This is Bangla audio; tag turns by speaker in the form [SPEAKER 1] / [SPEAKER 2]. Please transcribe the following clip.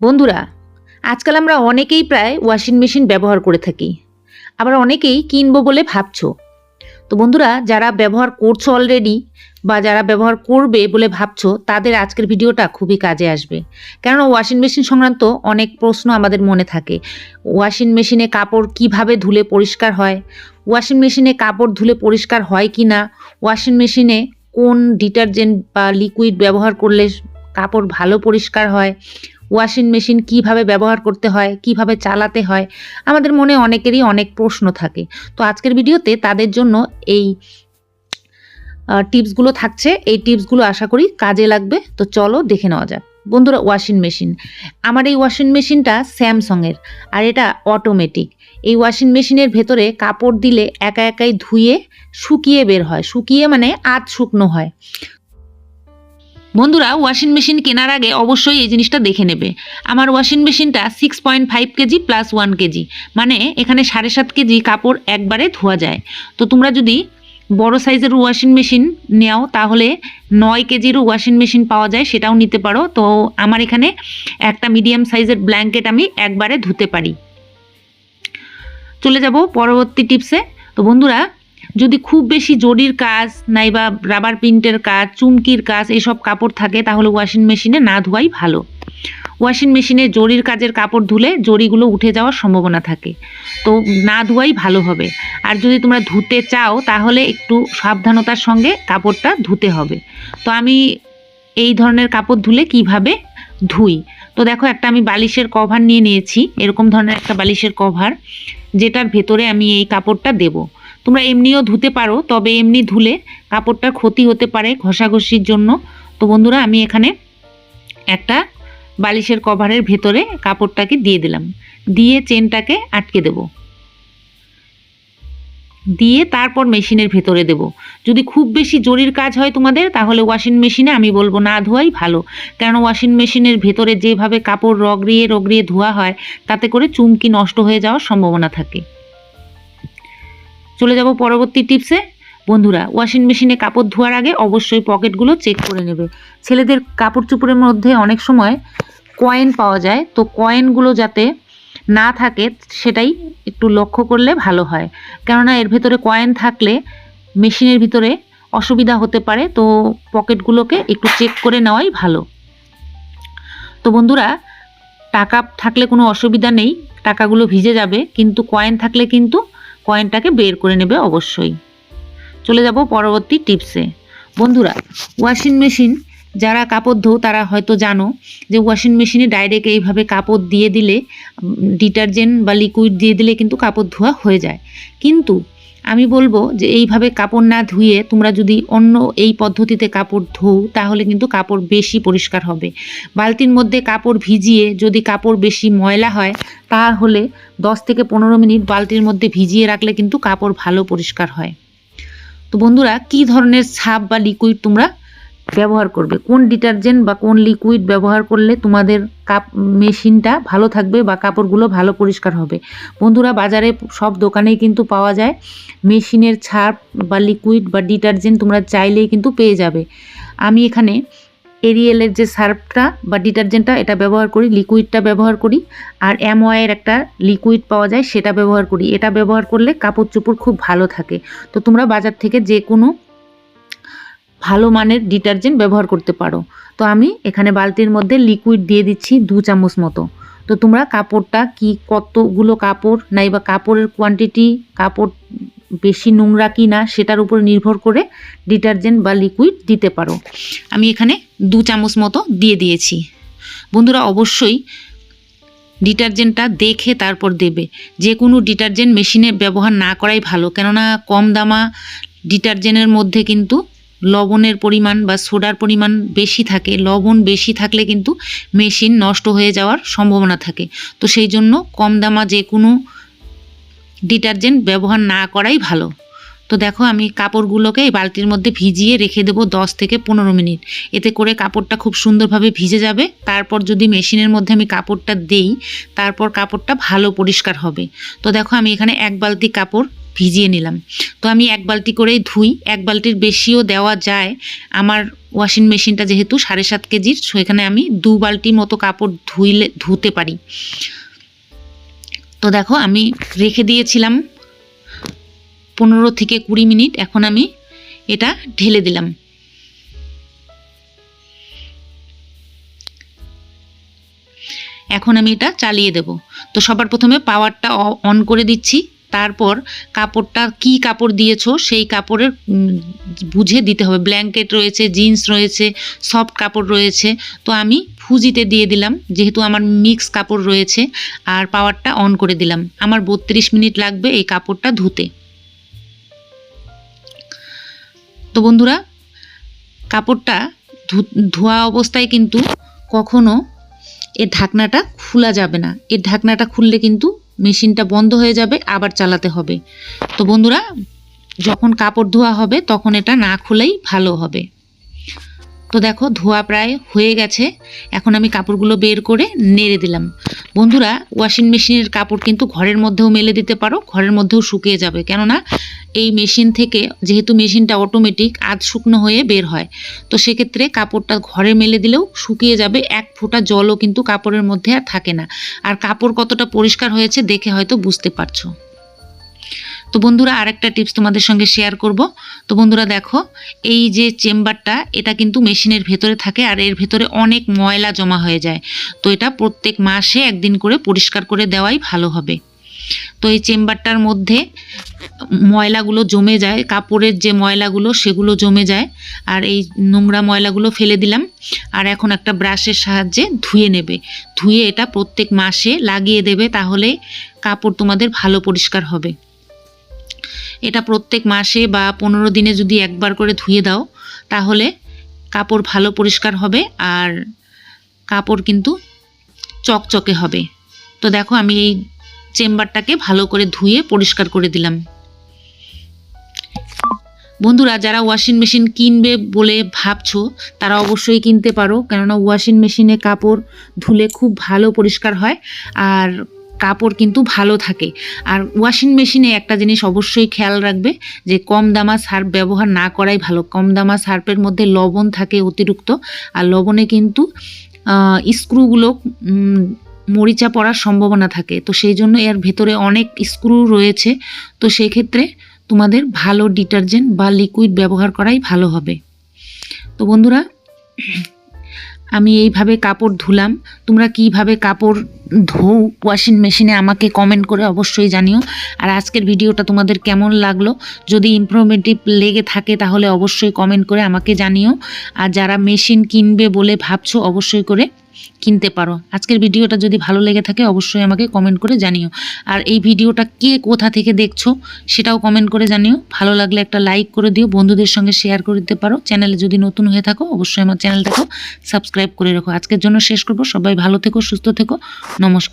[SPEAKER 1] বন্ধুরা, আজকাল আমরা অনেকেই প্রায় ওয়াশিং মেশিন ব্যবহার করে থাকি। আবার অনেকেই কিনবো বলে ভাবছ। তো বন্ধুরা, যারা ব্যবহার করছ অলরেডি বা যারা ব্যবহার করবে বলে ভাবছ, তাদের আজকের ভিডিওটা খুবই কাজে আসবে। কেননা ওয়াশিং মেশিন সংক্রান্ত অনেক প্রশ্ন আমাদের মনে থাকে। ওয়াশিং মেশিনে কাপড় কীভাবে ধুলে পরিষ্কার হয়? ওয়াশিং মেশিনে কাপড় ধুলে পরিষ্কার হয় কি না ওয়াশিং মেশিনে কোন ডিটারজেন্ট বা লিকুইড ব্যবহার করলে কাপড় ভালো পরিষ্কার হয়? ওয়াশিং মেশিন কীভাবে ব্যবহার করতে হয়, কীভাবে চালাতে হয়, আমাদের মনে অনেকেরই অনেক প্রশ্ন থাকে। তো আজকের ভিডিওতে তাদের জন্য এই টিপসগুলো থাকছে। এই টিপসগুলো আশা করি কাজে লাগবে। তো চলো দেখে নেওয়া যাক। বন্ধুরা ওয়াশিং মেশিন আমার এই ওয়াশিং মেশিনটা স্যামসংয়ের আর এটা অটোমেটিক এই ওয়াশিং মেশিনের ভেতরে কাপড় দিলে একা একাই ধুয়ে শুকিয়ে বের হয়। শুকিয়ে মানে আধ শুকনো হয়। বন্ধুরা ওয়াশিং মেশিন কেনার আগে অবশ্যই এই জিনিসটা দেখে নেবে। আমার ওয়াশিং মেশিনটা six point five KG plus one KG মানে এখানে সাড়ে সাত কেজি কাপড় একবারে ধোয়া যায়। তো তোমরা যদি বড় সাইজের ওয়াশিং মেশিন নেও, তাহলে নয় কেজিরও ওয়াশিং মেশিন পাওয়া যায়, সেটাও নিতে পারো। তো আমার এখানে একটা মিডিয়াম সাইজের ব্ল্যাঙ্কেট আমি একবারে ধুতে পারি। চলে যাব পরবর্তী টিপসে তো বন্ধুরা যদি খুব বেশি জরির কাজ, নাইবা রাবার প্রিন্টের কাজ, চুমকির কাজ এসব কাপড় থাকে, তাহলে ওয়াশিং মেশিনে না ধোয়াই ভালো। ওয়াশিং মেশিনে জরির কাজের কাপড় ধুলে জরিগুলো উঠে যাওয়ার সম্ভাবনা থাকে। তো না ধোয়াই ভালো হবে। আর যদি তোমরা ধুতে চাও, তাহলে একটু সাবধানতার সঙ্গে কাপড়টা ধুতে হবে। তো আমি এই ধরনের কাপড় ধুলে কীভাবে ধুই? তো দেখো, একটা আমি বালিশের কভার নিয়ে নিয়েছি। এরকম ধরনের একটা বালিশের কভার যেটার ভেতরে আমি এই কাপড়টা দেবো। তোমরা এমনিও ধুতে পারো, তবে এমনি ধুলে কাপড়টার ক্ষতি হতে পারে ঘষাঘষির জন্য। তো বন্ধুরা, আমি এখানে একটা বালিশের কভারের ভেতরে কাপড়টাকে দিয়ে দিলাম। দিয়ে চেনটাকে আটকে দেব। দিয়ে তারপর মেশিনের ভেতরে দেব। যদি খুব বেশি জরির কাজ হয় তোমাদের, তাহলে ওয়াশিং মেশিনে আমি বলব না ধোয়াই ভালো। কারণ ওয়াশিং মেশিনের ভেতরে যেভাবে কাপড় রগড়িয়ে রগড়িয়ে ধোয়া হয়, তাতে করে চুমকি নষ্ট হয়ে যাওয়ার সম্ভাবনা থাকে। চলে যাব পরবর্তী টিপসে বন্ধুরা ওয়াশিং মেশিনে কাপড় ধোয়ার আগে অবশ্যই পকেটগুলো চেক করে নেবে। ছেলেদের কাপড় চোপড়ের মধ্যে অনেক সময় কয়েন পাওয়া যায়। তো কয়েনগুলো যাতে না থাকে, সেটাই একটু লক্ষ্য করলে ভালো হয়। কেননা এর ভেতরে কয়েন থাকলে মেশিনের ভিতরে অসুবিধা হতে পারে। তো পকেটগুলোকে একটু চেক করে নেওয়াই ভালো। তো বন্ধুরা, টাকা থাকলে কোনো অসুবিধা নেই। টাকাগুলো ভিজে যাবে। কিন্তু কয়েন থাকলে কিন্তু কয়েনটাকে বের করে নেবে অবশ্যই। চলে যাব পরবর্তী টিপসে বন্ধুরা ওয়াশিং মেশিন যারা কাপড় ধো তারা হয়তো জানো যে ওয়াশিং মেশিনে ডাইরেক্ট এইভাবে কাপড় দিয়ে দিলে ডিটারজেন্ট বা লিকুইড দিয়ে দিলে কিন্তু কাপড় ধোয়া হয়ে যায়। কিন্তু আমি বলব যে এইভাবে কাপড় না ধুয়ে তোমরা যদি অন্য এই পদ্ধতিতে কাপড় ধোও, তাহলে কিন্তু কাপড় বেশি পরিষ্কার হবে। বালতির মধ্যে কাপড় ভিজিয়ে যদি কাপড় বেশি ময়লা হয়, তাহলে দশ থেকে পনেরো মিনিট বালতির মধ্যে ভিজিয়ে রাখলে কিন্তু কাপড় ভালো পরিষ্কার হয়। তো বন্ধুরা, কি ধরনের ছাপ বা লিকুইড তোমরা ব্যবহার করবে। কোন ডিটারজেন্ট বা কোন লিকুইড ব্যবহার করলে তোমাদের কাপ মেশিনটা ভালো থাকবে বা কাপড়গুলো ভালো পরিষ্কার হবে? বন্ধুরা, বাজারে সব দোকানেই কিন্তু পাওয়া যায় মেশিনের ছাপ বা লিকুইড বা ডিটারজেন্ট তোমরা চাইলেই কিন্তু পেয়ে যাবে। আমি এখানে এরিয়েলের যে সার্ফটা বা ডিটারজেন্টটা, এটা ব্যবহার করি, লিকুইডটা ব্যবহার করি, আর অ্যামওয়াইয়ের একটা লিকুইড পাওয়া যায়, সেটা ব্যবহার করি। এটা ব্যবহার করলে কাপড় চোপড় খুব ভালো থাকে। তো তোমরা বাজার থেকে যে কোনো ভালো মানের ডিটারজেন্ট ব্যবহার করতে পারো। তো আমি এখানে বালতির মধ্যে লিকুইড দিয়ে দিচ্ছি দু চামচ মতো। তো তোমরা কাপড়টা কি কতগুলো কাপড় নাই বা কাপড়ের কোয়ান্টিটি কাপড় বেশি নোংরা কি না, সেটার উপর নির্ভর করে ডিটারজেন্ট বা লিকুইড দিতে পারো। আমি এখানে দু চামচ মতো দিয়ে দিয়েছি। বন্ধুরা, অবশ্যই ডিটারজেন্টটা দেখে তারপর দেবে। যে কোনো ডিটারজেন্ট মেশিনে ব্যবহার না করাই ভালো, কেননা কম দামা ডিটারজেন্টের মধ্যে কিন্তু লবণের পরিমাণ বা সোডার পরিমাণ বেশি থাকে, লবণ বেশি থাকলে কিন্তু মেশিন নষ্ট হয়ে যাওয়ার সম্ভাবনা থাকে। তো সেই জন্য কম দামা যে কোনো ডিটারজেন্ট ব্যবহার না করাই ভালো। তো দেখো আমি কাপড়গুলোকে এই বালতির মধ্যে ভিজিয়ে রেখে দেবো দশ থেকে পনেরো মিনিট। এতে করে কাপড়টা খুব সুন্দরভাবে ভিজে যাবে। তারপর যদি মেশিনের মধ্যে আমি কাপড়টা দেই, তারপর কাপড়টা ভালো পরিষ্কার হবে। তো দেখো আমি এখানে এক বালতি কাপড় ভিজিয়ে নিলাম। তো আমি এক বালতি করেই ধুই। এক বালতির বেশিও দেওয়া যায়। আমার ওয়াশিং মেশিনটা যেহেতু সাড়ে সাত কেজির সেখানে আমি দু বালতি মতো কাপড় ধুইলে, ধুতে পারি। তো দেখো, আমি রেখে দিয়েছিলাম পনেরো থেকে কুড়ি মিনিট। এখন আমি এটা ঢেলে দিলাম। এখন আমি এটা চালিয়ে দেব। তো সবার প্রথমে পাওয়ারটা অন করে দিচ্ছি। তারপর কাপড়টা কি কাপড় দিয়েছ সেই কাপড়ের বুঝে দিতে হবে। ব্ল্যাঙ্কেট রয়েছে জিন্স রয়েছে সফট কাপড় রয়েছে। তো আমি ফুজিতে দিয়ে দিলাম, যেহেতু আমার মিক্স কাপড় রয়েছে, আর পাওয়ারটা অন করে দিলাম। আমার বত্রিশ মিনিট লাগবে এই কাপড়টা ধুতে। তো বন্ধুরা, কাপড়টা ধোয়া অবস্থায় কিন্তু কখনো এর ঢাকনাটা খোলা যাবে না। এর ঢাকনাটা খুললে কিন্তু মেশিনটা বন্ধ হয়ে যাবে, আবার চালাতে হবে। তো বন্ধুরা, যখন কাপড় ধোয়া হবে, তখন এটা না খুলেই ভালো হবে। তো দেখো ধোয়া প্রায় হয়ে গেছে। এখন আমি কাপড়গুলো বের করে নেড়ে দিলাম। বন্ধুরা ওয়াশিং মেশিনের কাপড় কিন্তু ঘরের মধ্যেও মেলে দিতে পারো, ঘরের মধ্যেও শুকিয়ে যাবে। কেননা, এই মেশিন থেকে যেহেতু মেশিনটা অটোমেটিক আধ শুকনো হয়ে বের হয়। তো সেক্ষেত্রে কাপড়টা ঘরে মেলে দিলেও শুকিয়ে যাবে, এক ফোঁটা জলও কিন্তু কাপড়ের মধ্যে আর থাকে না। আর কাপড় কতটা পরিষ্কার হয়েছে দেখে হয়তো বুঝতে পারছ। তো বন্ধুরা আরেকটা টিপস তোমাদের সঙ্গে শেয়ার করব। তো বন্ধুরা দেখো, এই যে চেম্বারটা, এটা কিন্তু মেশিনের ভেতরে থাকে আর এর ভেতরে অনেক ময়লা জমা হয়ে যায়। তো এটা প্রত্যেক মাসে একদিন করে পরিষ্কার করে দেওয়াই ভালো হবে। তো এই চেম্বারটার মধ্যে ময়লাগুলো জমে যায়, কাপড়ের যে ময়লাগুলো সেগুলো জমে যায় আর এই নোংরা ময়লাগুলো ফেলে দিলাম আর এখন একটা ব্রাশের সাহায্যে ধুয়ে নেবে। ধুয়ে এটা প্রত্যেক মাসে লাগিয়ে দেবে তাহলে কাপড় তোমাদের ভালো পরিষ্কার হবে। এটা প্রত্যেক মাসে বা পনেরো দিনে যদি একবার করে ধুয়ে দাও, তাহলে কাপড় ভালো পরিষ্কার হবে আর কাপড় কিন্তু চকচকে হবে। তো দেখো আমি এই চেম্বারটাকে ভালো করে ধুয়ে পরিষ্কার করে দিলাম। বন্ধুরা, যারা ওয়াশিং মেশিন কিনবে বলে ভাবছ, তারা অবশ্যই কিনতে পারো। কেননা ওয়াশিং মেশিনে কাপড় ধুলে খুব ভালো পরিষ্কার হয়। আর কাপড় কিন্তু ভালো থাকে। আর ওয়াশিং মেশিনে একটা জিনিস অবশ্যই খেয়াল রাখবে যে কম দামা সার্ফ ব্যবহার না করাই ভালো। কম দামা সার্ফের মধ্যে লবণ থাকে অতিরিক্ত, আর লবণে কিন্তু স্ক্রুগুলো মরিচা পড়ার সম্ভাবনা থাকে। তো সেই জন্য এর ভেতরে অনেক স্ক্রু রয়েছে। তো সেই ক্ষেত্রে তোমাদের ভালো ডিটারজেন্ট বা লিকুইড ব্যবহার করাই ভালো হবে। তো বন্ধুরা, আমি এইভাবে কাপড় ধুলাম। তোমরা কীভাবে কাপড় ধোও ওয়াশিং মেশিনে আমাকে কমেন্ট করে অবশ্যই জানিও। আর আজকের ভিডিওটা তোমাদের কেমন লাগল? যদি ইনফরমেটিভ লেগে থাকে তাহলে অবশ্যই কমেন্ট করে আমাকে জানিও। আর যারা মেশিন কিনবে বলে ভাবছ, অবশ্যই করে কিনতে পারো। আজকের ভিডিওটা যদি ভালো লেগে থাকে, অবশ্যই আমাকে কমেন্ট করে জানিও। আর এই ভিডিওটা কে কোথা থেকে দেখছ, সেটাও কমেন্ট করে জানিও। ভালো লাগলে একটা লাইক করে দিও, বন্ধুদের সঙ্গে শেয়ার করে দিতে পারো। চ্যানেলে যদি নতুন হয়ে থাকো, অবশ্যই আমার চ্যানেলটাকেও সাবস্ক্রাইব করে রাখো। আজকের জন্য শেষ করব। সবাই ভালো থেকো, সুস্থ থেকো। নমস্কার।